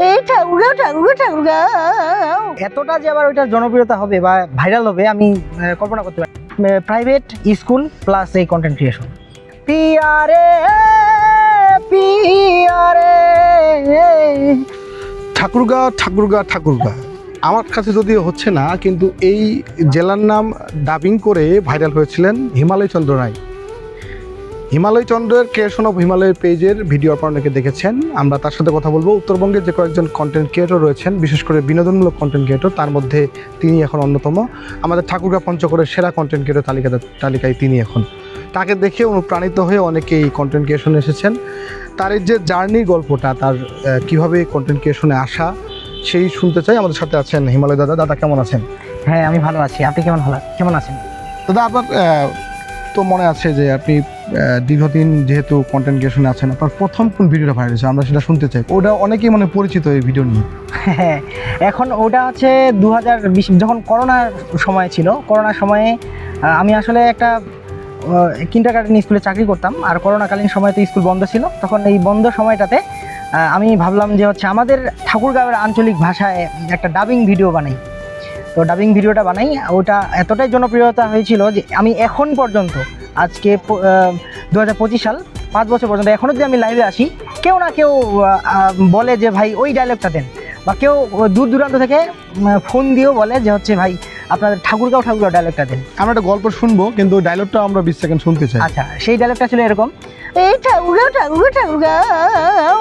এই ঠাকুরগাঁও ঠাকুরগাঁও ঠাকুরগাঁও এতটা যে আবার ওইটার জনপ্রিয়তা হবে বা ভাইরাল হবে আমি কল্পনা করতে পারি প্রাইভেট স্কুল প্লাস এই কন্টেন্ট ক্রিয়েশন পিয়ারে পিয়ারে ঠাকুরগা ঠাকুরগা ঠাকুরগা আমার কাছে যদিও হচ্ছে না কিন্তু এই জেলার নাম ডাবিং করে ভাইরাল হয়েছিলেন হিমালয় চন্দ্র রায়। হিমালয় চন্দ্রের ক্রিয়েশন অফ হিমালয় পেজের ভিডিও আপনারা অনেকে দেখেছেন। আমরা তার সাথে কথা বলব। উত্তরবঙ্গের যে কয়েকজন কন্টেন্ট ক্রিয়েটর রয়েছেন বিশেষ করে বিনোদনমূলক কন্টেন্ট ক্রিয়েটর তার মধ্যে তিনি এখন অন্যতম। আমাদের ঠাকুরগা পঞ্চগড়ের সেরা কন্টেন্ট ক্রিয়েটর তালিকা তালিকায় তিনি এখন। তাকে দেখে অনুপ্রাণিত হয়ে অনেকে এই কন্টেন্ট ক্রিয়েশনে এসেছেন। তার এই যে জার্নি গল্পটা তার কীভাবে কন্টেন্ট ক্রিয়েশনে আসা সেই শুনতে চাই। আমাদের সাথে আছেন হিমালয় দাদা। দাদা কেমন আছেন? হ্যাঁ আমি ভালো আছি। আপনি কেমন ভালো কেমন আছেন? দাদা আপনার তো মনে আছে যে আপনি দীর্ঘদিন যেহেতু কন্টেন্ট ক্রিয়েশনে আছেন, আপনার প্রথম কোন ভিডিওটা ভাইরাল হয়েছে? আমরা সেটা শুনতে চাই। ওটা অনেকেই মানে পরিচিত এই ভিডিও নিয়ে। হ্যাঁ এখন ওটা হচ্ছে দু যখন করোনার সময় ছিল করোনার সময়ে আমি আসলে একটা কিন্টার গার্ডেন স্কুলে চাকরি করতাম, আর করোনাকালীন সময় তো স্কুল বন্ধ ছিল। তখন এই বন্ধ সময়টাতে আমি ভাবলাম যে হচ্ছে আমাদের ঠাকুরগাঁওয়ের আঞ্চলিক ভাষায় একটা ডাবিং ভিডিও বানাই। তো ডাবিং ভিডিওটা বানাই। ওটা এতটাই জনপ্রিয়তা হয়েছিল যে আমি এখন পর্যন্ত আজকে দু হাজার পঁচিশ সাল পাঁচ বছর পর্যন্ত এখনও যদি আমি লাইভে আসি কেউ না কেউ বলে যে ভাই ওই ডায়লগটা দেন। বা কেউ দূর দূরান্ত থেকে ফোন দিয়েও বলে যে হচ্ছে ভাই আপনাদের ঠাকুরগাঁও ঠাকুরগাঁও ডায়লগটা দেন। আমরা একটা গল্প শুনব কিন্তু ডায়লগটা আমরা বিশ সেকেন্ড শুনতে চাই। আচ্ছা সেই ডায়লগটা ছিল এরকম এই ঠাকুরগাঁও ঠাকুরগাঁও ঠাকুরগাঁও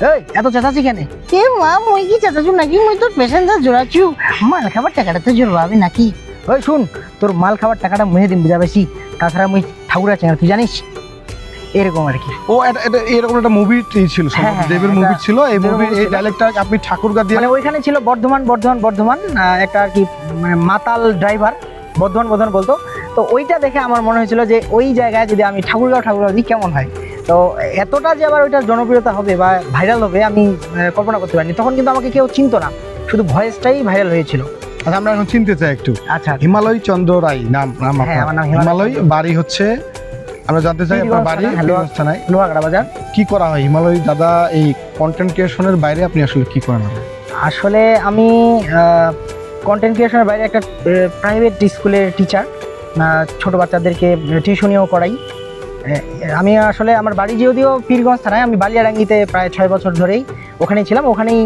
এই এত চেঁচাচ্ছি কেন? এ মা মুই কি চেঁচাছু নাকি? মুই তোর প্যাসেঞ্জার জোড়াছু মাল খাবার টাকাটা তো জোড়াবি নাকি? ওই শুন তোর মাল খাবার টাকাটা মুহে দিন বুঝা বেশি তাছাড়া মুই ঠাকুরা চেঙ্গা তুই জানিস এরকম আর কি। ও এটা এটা এরকম একটা মুভি ছিল হ্যাঁ, হ্যাঁ, দেবের মুভি ছিল এই দেবের মুভি movie এই। ডায়লগটা আপনি ঠাকুরগা দিয়ে মানে ওইখানে ছিল বর্ধমান বর্ধমান বর্ধমান একটা আর কি মানে মাতাল ড্রাইভার বর্ধমান বর্ধমান বলতো। তো ওইটা দেখে আমার মনে হয়েছিল যে ওই জায়গায় যদি আমি ঠাকুরগাঁও ঠাকুরগাঁও দিই কেমন হয়। তো এতটা যে আবার ওইটার জনপ্রিয়তা হবে বা ভাইরাল হবে আমি কল্পনা করতে পারিনি। তখন কিন্তু আমাকে কেউ চিনতো না। শুধু ভয়েসটাই ভাইরাল হয়েছিল। আচ্ছা আমরা এখন চিনতে চাই একটু। আচ্ছা হিমালয় চন্দ্র রায় নাম নাম হ্যাঁ, আমার নাম হিমালয় বাড়ি হচ্ছে আমরা জানতে চাই আপনার বাড়ি থানা, হ্যালো। পীরগঞ্জ থানায়। লোহাগড়া বাজার। কি করা হয়? হিমালয় দাদা এই কন্টেন্ট ক্রিয়েশনের বাইরে আপনি আসলে কি করেন? আসলে আমি কন্টেন্ট ক্রিয়েশনের বাইরে একটা প্রাইভেট স্কুলের টিচার ছোট বাচ্চাদেরকে টিউশনিও করাই। আমি আসলে আমার বাড়ি যদিও পীরগঞ্জ থানায় আমি বালিয়াডাঙ্গিতে প্রায় ছয় বছর ধরেই ওখানেই ছিলাম। ওখানেই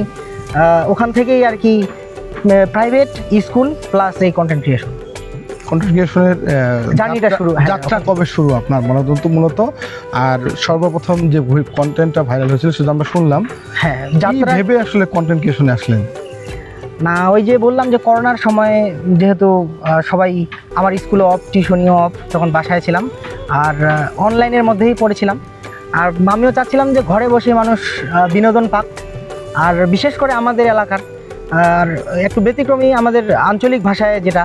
ওখান থেকেই আর কি প্রাইভেট স্কুল প্লাস এই কন্টেন্ট ক্রিয়েশন কন্টেন্ট ক্রিয়েশনের জার্নিটা শুরু, হ্যাঁ, যাত্রা কবে শুরু আপনার মূলত মূলত? আর সর্বপ্রথম যে কন্টেন্টটা ভাইরাল হয়েছিল সেটা আমরা শুনলাম। হ্যাঁ যাত্রা ভেবে আসলে কন্টেন্ট ক্রিয়েশনে আসলেন? না, ওই যে বললাম যে করোনার সময় যেহেতু সবাই আমার স্কুলে অফ টিউশনিও অফ তখন বাসায় ছিলাম। আর অনলাইনের মধ্যেই পড়েছিলাম। আর আমিও চাচ্ছিলাম যে ঘরে বসে মানুষ বিনোদন পাক। আর বিশেষ করে আমাদের এলাকার, আর একটু ব্যতিক্রমী আমাদের আঞ্চলিক ভাষায় যেটা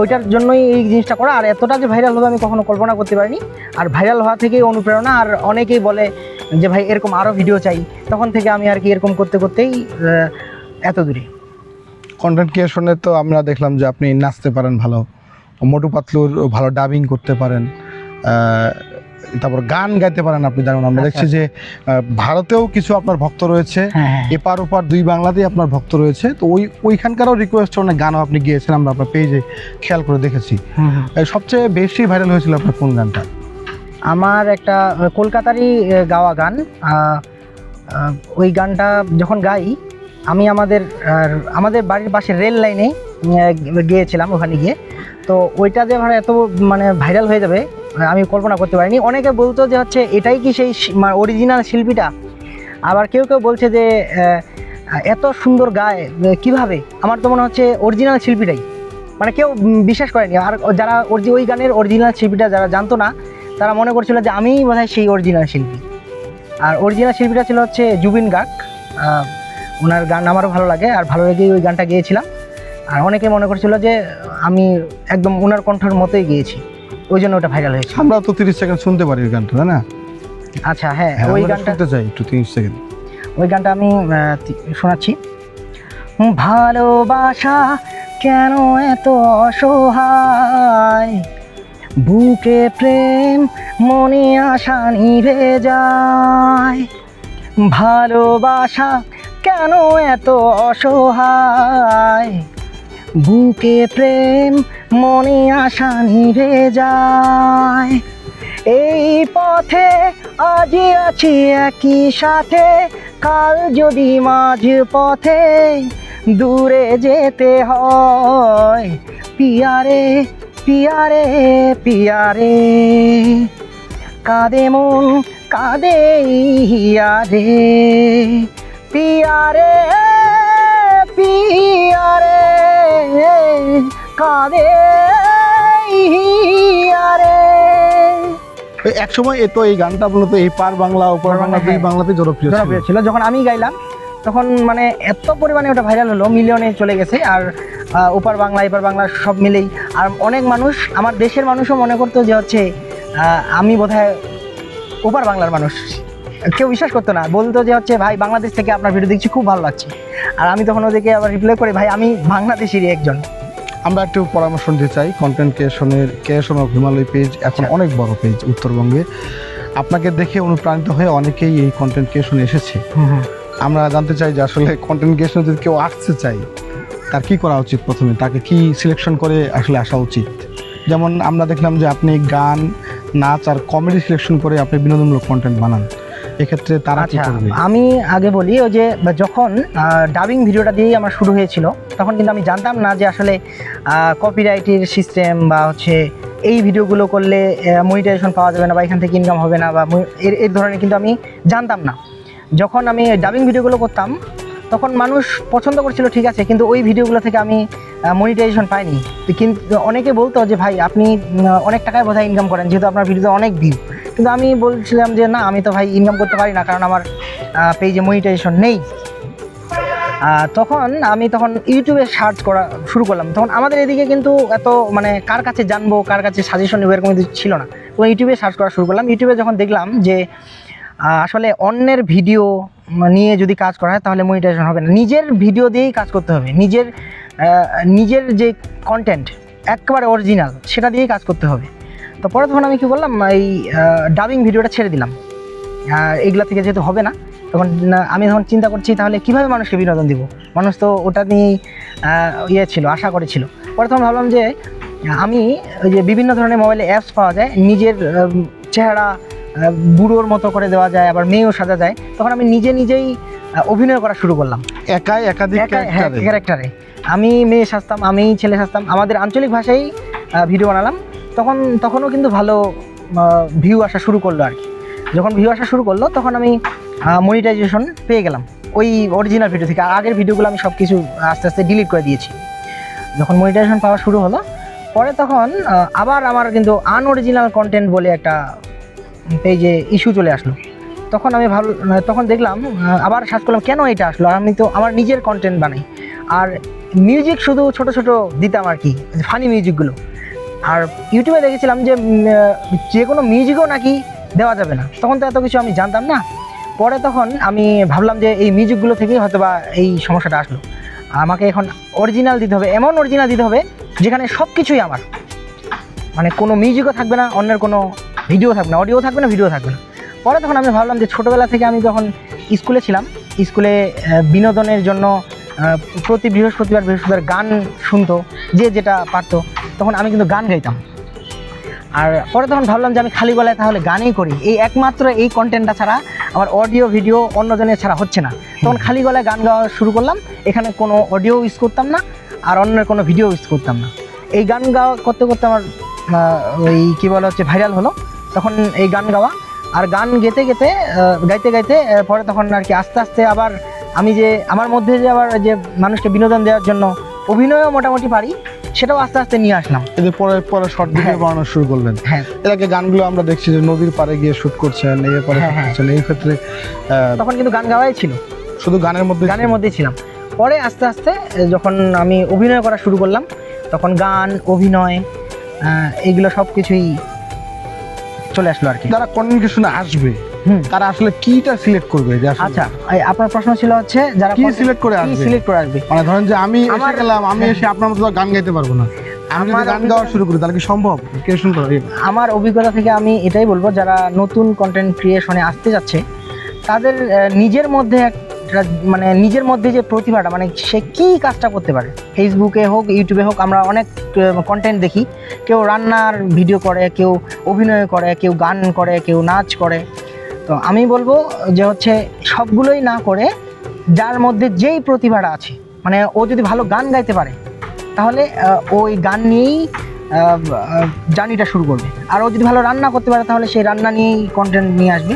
ওইটার জন্যই এই জিনিসটা করা। আর এতটা যে ভাইরাল হবে আমি কখনো কল্পনা করতে পারিনি। আর ভাইরাল হওয়া থেকেই অনুপ্রেরণা। আর অনেকেই বলে যে, ভাই, এরকম আরও ভিডিও চাই। তখন থেকে আমি আর কি এরকম করতে করতেই এত দূরে। কন্টেন্ট ক্রিয়েশনে তো আমরা দেখলাম যে আপনি নাচতে পারেন ভালো মোটু পাতলুর ভালো ডাবিং করতে পারেন তারপর গান গাইতে পারেন আপনি যেমন আমরা আচ্ছা। দেখছি যে ভারতেও কিছু আপনার ভক্ত রয়েছে হ্যাঁ হ্যাঁ এপার ওপার দুই বাংলাতেই আপনার ভক্ত রয়েছে তো ওই ওইখানকারও রিকোয়েস্ট অনেক গানও আপনি গিয়েছেন আমরা আপনার পেজে খেয়াল করে দেখেছি। সবচেয়ে বেশি ভাইরাল হয়েছিল আপনার কোন গানটা? আমার একটা কলকাতারই গাওয়া গান ওই গানটা যখন গাই আমি আমাদের আমাদের বাড়ির পাশে রেল লাইনে গিয়েছিলাম ওখানে গিয়ে। তো ওইটা যে আমার এত মানে ভাইরাল হয়ে যাবে, আমি কল্পনা করতে পারিনি। অনেকে বলতো যে হচ্ছে এটাই কি সেই অরিজিনাল শিল্পীটা? আবার কেউ কেউ বলছে যে এত সুন্দর গায়, কীভাবে? আমার তো মনে হচ্ছে অরিজিনাল শিল্পীটাই। মানে কেউ বিশ্বাস করেনি। আর যারা ওই গানের অরিজিনাল শিল্পীটা যারা জানতো না, তারা মনে করছিল যে আমিই বোধহয় সেই অরিজিনাল শিল্পী। আর অরিজিনাল শিল্পীটা ছিল হচ্ছে জুবিন গার্গ। ওনার গান আমারও ভালো লাগে আর ভালো লেগেই ওই গানটা গেয়েছিলাম। আর অনেকে মনে করছিল যে আমি একদম ওনার কণ্ঠের মতোই গিয়েছি। ওই জন্য ওটা ভাইরাল হয়েছে। আমরা তো তিরিশ সেকেন্ড শুনতে পারি ওই গানটা তাই না? আচ্ছা হ্যাঁ হ্যাঁ, ওই গানটা শুনতে চাই একটু তিরিশ সেকেন্ড। ওই গানটা আমি শোনাচ্ছি। ভালোবাসা কেন এত অসহায়? বুকে প্রেম মনে আশা নিভে যায়। ভালোবাসা কেন এত অসহায়? বুকে প্রেম, মনে আশা নিভে যায়। এই পথে আজই আছি একই সাথে, কাল যদি মাঝ পথে দূরে যেতে হয়। পিয়ারে পিয়ারে পিয়ারে, কাঁদে মন, কাঁদে হিয়ারে। পিয়ারে পিয়ারে কাঁদে হিয়ারে। এক সময় তো এই গানটা মূলত এই পার বাংলা ওপার বাংলা দুই হ্যাঁ। বাংলাতে জনপ্রিয় ছিল। জনপ্রিয় ছিল। যখন আমি গাইলাম তখন মানে এত পরিমাণে ওটা ভাইরাল হলো মিলিয়নে চলে গেছে। আর ওপার বাংলা এপার বাংলা সব মিলেই। আর অনেক মানুষ আমার দেশের মানুষও মনে করতো যে হচ্ছে আমি বোধহয় ওপার বাংলার মানুষ। কেউ বিশ্বাস করতো না। বলতো যে হচ্ছে ভাই বাংলাদেশ থেকে আপনার ভিডিও দেখছি খুব ভালো লাগছে। আর আমি তখন ওদেরকে আবার রিপ্লাই করি ভাই আমি বাংলাদেশেরই একজন। আমরা একটু পরামর্শ দিতে চাই কন্টেন্ট ক্রিয়েশনের ক্রিয়েশন অফ হিমালয় পেজ এখন আচ্ছা। অনেক বড় পেজ উত্তরবঙ্গে। আপনাকে দেখে অনুপ্রাণিত হয়ে অনেকেই এই কন্টেন্ট ক্রিয়েশনে এসেছে। আমরা জানতে চাই যে আসলে কন্টেন্ট ক্রিয়েশনে যদি কেউ আসতে চাই তার কি করা উচিত প্রথমে? তাকে কি সিলেকশন করে আসলে আসা উচিত? যেমন আমরা দেখলাম যে আপনি গান নাচ আর কমেডি সিলেকশন করে আপনি বিনোদনমূলক কন্টেন্ট বানান। এক্ষেত্রে তারা কি আচ্ছা করবে? আমি আগে বলি ওই যে যখন ডাবিং ভিডিওটা দিয়েই আমার শুরু হয়েছিল তখন কিন্তু আমি জানতাম না যে আসলে কপিরাইটের সিস্টেম বা হচ্ছে এই ভিডিওগুলো করলে মনিটাইজেশন পাওয়া যাবে না বা এখান থেকে ইনকাম হবে না বা এর এর ধরনের কিন্তু আমি জানতাম না। যখন আমি ডাবিং ভিডিওগুলো করতাম তখন মানুষ পছন্দ করছিল ঠিক আছে কিন্তু ওই ভিডিওগুলো থেকে আমি মনিটাইজেশন পাইনি। কিন্তু অনেকে বলতো যে ভাই আপনি অনেক টাকায় বোধহয় ইনকাম করেন যেহেতু আপনার ভিডিওতে অনেক ভিউ কিন্তু আমি বলছিলাম যে না, আমি তো ভাই ইনকাম করতে পারি না, কারণ আমার পেজে মনিটাইজেশন নেই। তখন আমি তখন ইউটিউবে সার্চ করা শুরু করলাম। তখন আমাদের এদিকে কিন্তু এত মানে কার কাছে জানব, কার কাছে সাজেশন নেব, এরকম কিছু ছিল না। তো ইউটিউবে সার্চ করা শুরু করলাম। ইউটিউবে যখন দেখলাম যে আসলে অন্যের ভিডিও নিয়ে যদি কাজ করা হয়, তাহলে মনিটাইজেশন হবে না। নিজের ভিডিও দিয়েই কাজ করতে হবে। নিজের নিজের যে কন্টেন্ট একেবারে অরিজিনাল সেটা দিয়েই কাজ করতে হবে। তো পরে তখন আমি কি করলাম এই ডাবিং ভিডিওটা ছেড়ে দিলাম। এগুলা থেকে যেহেতু হবে না তখন আমি তখন চিন্তা করছি তাহলে কীভাবে মানুষকে বিনোদন দিব? মানুষ তো ওটা নিয়েই ইয়ে ছিল আশা করেছিল পরে তখন ভাবলাম যে আমি ওই যে বিভিন্ন ধরনের মোবাইলে অ্যাপস পাওয়া যায় নিজের চেহারা বুড়োর মতো করে দেওয়া যায় আবার মেয়েও সাজা যায় তখন আমি নিজে নিজেই অভিনয় করা শুরু করলাম। একাই একাধিক। ক্যারেক্টারে আমি মেয়ে সাজতাম আমি ছেলে সাজতাম আমাদের আঞ্চলিক ভাষায় ভিডিও বানালাম। তখন, তখনও কিন্তু ভালো ভিউ আসা শুরু করল আর কি। যখন ভিউ আসা শুরু করল, তখন আমি মনিটাইজেশন পেয়ে গেলাম। ওই অরিজিনাল ভিডিও থেকে। আগের ভিডিওগুলো আমি সব কিছু আস্তে আস্তে ডিলিট করে দিয়েছি। যখন মনিটাইজেশন পাওয়া শুরু হলো, পরে তখন আবার আমার কিন্তু আনঅরিজিনাল কন্টেন্ট বলে একটা পেজে ইস্যু চলে আসলো। তখন আমি ভালো তখন দেখলাম আবার সার্চ করলাম, কেন এটা আসলো? আমি তো আমার নিজের কন্টেন্ট বানাই। আর মিউজিক শুধু ছোট ছোট দিতাম আর কি ফানি মিউজিকগুলো আর ইউটিউবে দেখেছিলাম যে যে কোনো মিউজিকও নাকি দেওয়া যাবে না। তখন তো এত কিছু আমি জানতাম না। পরে তখন আমি ভাবলাম যে, এই মিউজিকগুলো থেকেই হয়তো বা এই সমস্যাটা আসলো। আমাকে এখন অরিজিনাল দিতে হবে, এমন অরিজিনাল দিতে হবে, যেখানে সব কিছুই আমার। মানে কোনো মিউজিকও থাকবে না, অন্যের কোনো ভিডিও থাকবে না অডিও থাকবে না ভিডিও থাকবে না। পরে তখন আমি ভাবলাম যে, ছোটোবেলা থেকে আমি যখন স্কুলে ছিলাম, স্কুলে বিনোদনের জন্য প্রতি বৃহস্পতিবার বৃহস্পতিবার গান শুনতো, যে যেটা পারতো। তখন আমি কিন্তু গান গাইতাম। আর পরে তখন ভাবলাম যে আমি খালি গলায় তাহলে গানই করি। এই একমাত্র এই কন্টেন্টটা ছাড়া আমার অডিও ভিডিও অন্যজনের ছাড়া হচ্ছে না। তখন খালি গলায় গান গাওয়া শুরু করলাম। এখানে কোনো অডিও ইউজ করতাম না, আর অন্যের কোনো ভিডিও ইউজ করতাম না। এই গান গাওয়া করতে করতে আমার ওই কী বলা হচ্ছে ভাইরাল হলো। তখন এই গান গাওয়া। আর গান গেতে গেতে গাইতে গাইতে পরে তখন আর কি আস্তে আস্তে আবার আমি যে, আমার মধ্যে যে আবার যে মানুষকে বিনোদন দেওয়ার জন্য অভিনয়ও মোটামুটি পারি। সেটাও আস্তে আস্তে নিয়ে আসলাম। এদের পরে পরে শর্ট ভিডিও। বানানো শুরু করলেন। হ্যাঁ। এর আগে গানগুলো আমরা দেখছি যে নদীর পাড়ে গিয়ে শুট করছেন এই পারে হ্যাঁ, হ্যাঁ। করছেন এই ক্ষেত্রে তখন কিন্তু গান গাওয়াই ছিল। শুধু গানের মধ্যে গানের মধ্যেই ছিলাম। পরে আস্তে আস্তে যখন আমি অভিনয় করা শুরু করলাম তখন গান অভিনয় আহ, এইগুলো সব কিছুই চলে আসলো আর কি। যারা কন্টেন্ট আসবে। তারা আসলে কিটা সিলেক্ট করবে যে আচ্ছা আপনার প্রশ্ন ছিল হচ্ছে যারা কি সিলেক্ট করে আসবে? সিলেক্ট করে আসবে? মানে ধরেন যে আমি এসে গেলাম আমি এসে আপনার মতো গান গাইতে পারব না। আমি গান গাওয়া শুরু করি তাহলে কি সম্ভব? ক্রিয়েশন করা আমার অভিজ্ঞতা থেকে আমি এটাই বলব যারা নতুন কন্টেন্ট ক্রিয়েশনে আসতে যাচ্ছে তাদের নিজের মধ্যে এক ট্যালেন্টটা মানে নিজের মধ্যে যে প্রতিভাটা মানে সে কী কাজটা করতে পারে? ফেসবুকে হোক ইউটিউবে হোক আমরা অনেক কন্টেন্ট দেখি। কেউ রান্নার ভিডিও করে কেউ অভিনয় করে কেউ গান করে কেউ নাচ করে। তো আমি বলব যে হচ্ছে সবগুলোই না করে যার মধ্যে যেই প্রতিভাটা আছে মানে ও যদি ভালো গান গাইতে পারে তাহলে ওই গান নিয়েই জার্নিটা শুরু করবে। আর ও যদি ভালো রান্না করতে পারে তাহলে সেই রান্না নিয়েই কন্টেন্ট নিয়ে আসবে।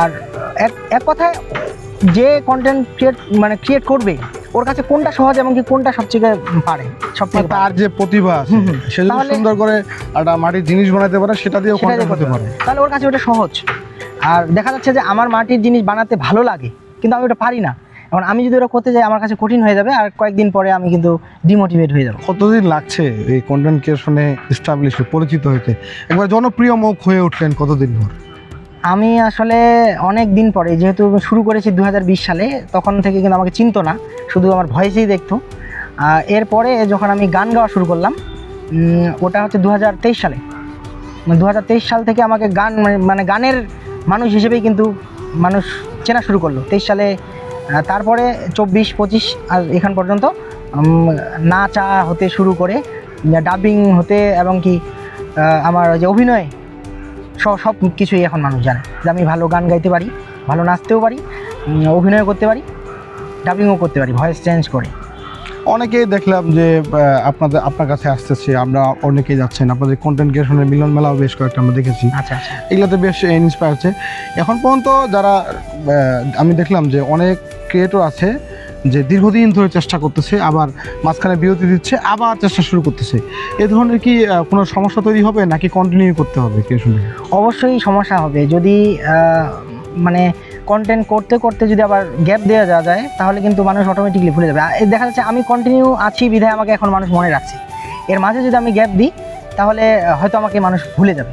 আর এক এক কথায় যে কন্টেন্ট ক্রিয়েট মানে ক্রিয়েট করবে ওর কাছে কোনটা সহজ এবং কি কোনটা সবচেয়ে পারে সব থেকে তার যে প্রতিভা। সে যদি সুন্দর করে একটা মাটির জিনিস বানাতে পারে সেটা দিয়েও দিয়ে কন্টেন্ট করতে পারে। তাহলে ওর কাছে ওটা সহজ। আর দেখা যাচ্ছে যে আমার মাটির জিনিস বানাতে ভালো লাগে কিন্তু আমি ওটা পারি না। এখন আমি যদি ওটা করতে যাই আমার কাছে কঠিন হয়ে যাবে আর কয়েকদিন পরে আমি কিন্তু ডিমোটিভেট হয়ে যাব। কতদিন লাগছে এই কন্টেন্ট ক্রিয়েশনে এস্টাবলিশ পরিচিত হইতে? একবার জনপ্রিয় মুখ হয়ে উঠলেন কতদিন পর? আমি আসলে অনেক দিন পরে যেহেতু শুরু করেছি দু হাজার বিশ সালে তখন থেকে কিন্তু আমাকে চিনতো না শুধু আমার ভয়েসেই দেখতো। আর এরপরে যখন আমি গান গাওয়া শুরু করলাম ওটা হচ্ছে দু হাজার তেইশ সালে। দু হাজার তেইশ সাল থেকে আমাকে গান মানে- মানে গানের মানুষ হিসেবেই কিন্তু মানুষ চেনা শুরু করল। তেইশ সালে তারপরে চব্বিশ, পঁচিশ আর এখান পর্যন্ত নাচা হতে শুরু করে ডাবিং হতে এবং কি আমার যে অভিনয় সব সব কিছুই এখন মানুষ জানে। যে আমি ভালো গান গাইতে পারি, ভালো নাচতেও পারি অভিনয় করতে পারি ডাবিংও করতে পারি ভয়েস চেঞ্জ করে। অনেকেই দেখলাম যে আপনাদের আপনার কাছে আসতেছে আমরা অনেকেই যাচ্ছেন। আপনাদের কন্টেন্ট ক্রিয়েশনের মিলন মেলাও বেশ কয়েকটা আমরা দেখেছি। আচ্ছা আচ্ছা। এগুলোতে বেশ ইন্সপায়ার আছে। এখন পর্যন্ত যারা আমি দেখলাম যে অনেক ক্রিয়েটর আছে যে দীর্ঘদিন ধরে চেষ্টা করতেছে আবার মাঝখানে বিরতি দিচ্ছে আবার চেষ্টা শুরু করতেছে। এ ধরনের কি কোনো সমস্যা তৈরি হবে নাকি কন্টিনিউ করতে হবে ক্রিয়েশনে অবশ্যই সমস্যা হবে। যদি মানে কন্টেন্ট করতে করতে যদি আবার গ্যাপ দেওয়া যাওয়া যায়, তাহলে কিন্তু মানুষ অটোমেটিকলি ভুলে যাবে। দেখা যাচ্ছে আমি কন্টিনিউ আছি বিধায় আমাকে এখন মানুষ মনে রাখছে। এর মাঝে যদি আমি গ্যাপ দিই, তাহলে হয়তো আমাকে মানুষ ভুলে যাবে।